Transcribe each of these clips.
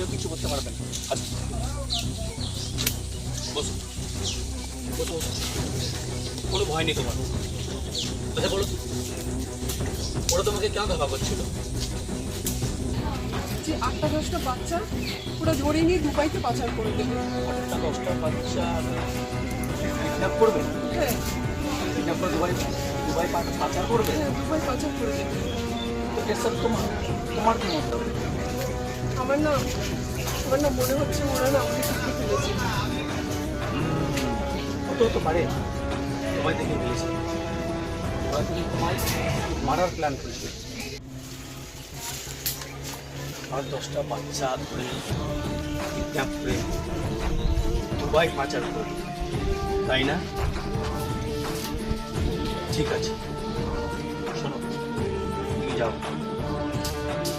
কেউ কিছু করতে পারবেন কোনো ভয় নেই তোমার। কথা বলো। ওরা তোমাকে কেন ধাবা করছিল? যে আটটা দশটা বাচ্চা ওরা নিয়ে দশটা বাচ্চা করবে? হ্যাঁ। পাচার করবে? হ্যাঁ তোমার তোমার কি মত? আমার না আমার না মনে হচ্ছে ওরা না, আমাকে ঠকিয়ে ফেলেছে হতে হতে পারে দুবাই থেকে দিয়েছে ওরা তোমায় মারার প্ল্যান করছে। আর দশটা বাচ্চা ধরে কিডন্যাপ করে দুবাই পাচার করে তাই না? ঠিক আছে। শোনো, তুমি যাও।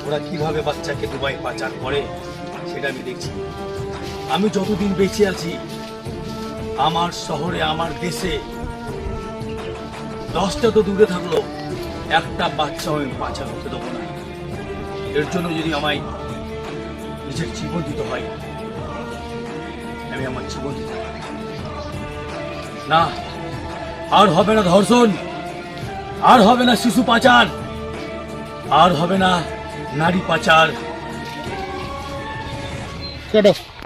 ওরা কীভাবে বাচ্চাকে দুবাই পাচার করে, সেটা আমি দেখছি। আমি যতদিন বেঁচে আছি, আমার শহরে, আমার দেশে, দশটা তো দূরে থাকল, একটা বাচ্চা আমি পাচার হতে দেবো না। এর জন্য যদি আমায় নিজের জীবন দিতে হয়, আমি আমার জীবন দিতে না, আর হবে না ধর্ষণ, আর হবে না শিশু পাচার, আর হবে না নারী পাচার কেটো